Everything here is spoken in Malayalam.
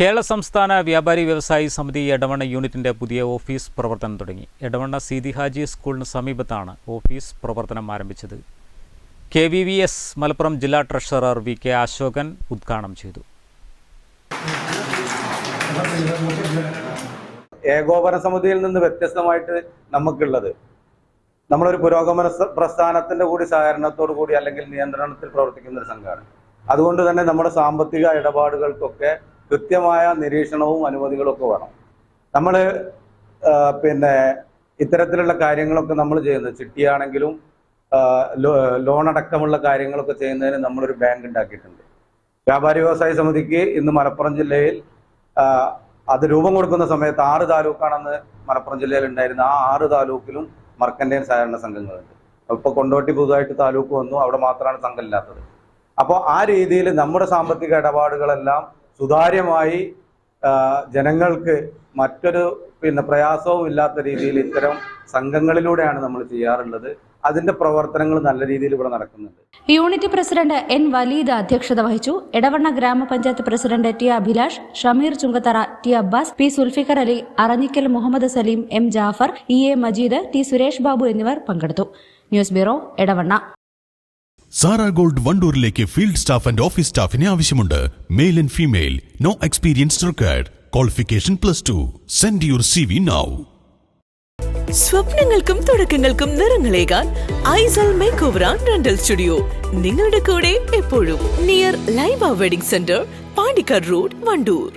Kerala സംസ്ഥാന വ്യാപാരി വ്യവസായി സമിതി എടവണ്ണ യൂണിറ്റിന്റെ പുതിയ ഓഫീസ് പ്രവർത്തനം തുടങ്ങി. എടവണ്ണ സീതി ഹാജി സ്കൂളിന് സമീപത്താണ് ഓഫീസ് പ്രവർത്തനം ആരംഭിച്ചത്. K V V S Malappuram ജില്ലാ ട്രഷറർ വി കെ അശോകൻ ഉദ്ഘാടനം ചെയ്തു. ഏകോപന സമിതിയിൽ നിന്ന് വ്യത്യസ്തമായിട്ട് നമുക്കുള്ളത് നമ്മളൊരു പുരോഗമന പ്രസ്ഥാനത്തിന്റെ കൂടി സഹകരണത്തോടു കൂടി അല്ലെങ്കിൽ നിയന്ത്രണത്തിൽ പ്രവർത്തിക്കുന്ന ഒരു സംഘമാണ്. അതുകൊണ്ട് തന്നെ നമ്മുടെ സാമ്പത്തിക ഇടപാടുകൾക്കൊക്കെ കൃത്യമായ നിരീക്ഷണവും അനുമതികളും ഒക്കെ വേണം നമ്മൾ പിന്നെ ഇത്തരത്തിലുള്ള കാര്യങ്ങളൊക്കെ നമ്മൾ ചെയ്യുന്നത് ചിട്ടിയാണെങ്കിലും ലോൺ അടക്കമുള്ള കാര്യങ്ങളൊക്കെ ചെയ്യുന്നതിന് നമ്മളൊരു ബാങ്ക് ഉണ്ടാക്കിയിട്ടുണ്ട്. വ്യാപാരി വ്യവസായ സമിതിക്ക് ഇന്ന് മലപ്പുറം ജില്ലയിൽ അത് രൂപം കൊടുക്കുന്ന സമയത്ത് ആറ് താലൂക്കാണെന്ന് മലപ്പുറം ജില്ലയിൽ ഉണ്ടായിരുന്ന ആ ആറ് താലൂക്കിലും മർക്കന്റൈൻ സഹകരണ സംഘങ്ങളുണ്ട്. ഇപ്പൊ കൊണ്ടോട്ടി പുതുതായിട്ട് താലൂക്ക് വന്നു അവിടെ മാത്രമാണ് സംഘമില്ലാത്തത്. അപ്പോൾ ആ രീതിയിൽ നമ്മുടെ സാമ്പത്തിക ഇടപാടുകളെല്ലാം സുതാര്യമായി ജനങ്ങൾക്ക് മറ്റൊരു പിന്നെ പ്രയാസവും ഇല്ലാത്ത രീതിയിൽ ഇത്തരം സംഘങ്ങളിലൂടെയാണ് നമ്മൾ ചെയ്യാറുള്ളത്. അതിന്റെ പ്രവർത്തനങ്ങൾ നല്ല രീതിയിൽ ഇവിടെ നടക്കുന്നുണ്ട്. യൂണിറ്റ് പ്രസിഡന്റ് എൻ വലീദ് അധ്യക്ഷത വഹിച്ചു. എടവണ്ണ ഗ്രാമപഞ്ചായത്ത് president T Abhilash Shameer Chungathara T Abbas P Zulfikar Ali Aranhikkal Muhammad Saleem M Jafar E A Majeed T Suresh Babu എന്നിവർ പങ്കെടുത്തു. News bureau Edavanna. Sara gold വണ്ടൂരിലേക്ക് field staff and office സ്റ്റാഫിനെ ആവശ്യമുണ്ട്. Male and female no experience required qualification plus two send your C V now സ്വപ്നങ്ങൾക്കും തുടക്കങ്ങൾക്കും നിറങ്ങളേകാൻ Aisal make over rental studio നിങ്ങളുടെ കൂടെ എപ്പോഴും near Laiba wedding centre Pandikkad road Wandoor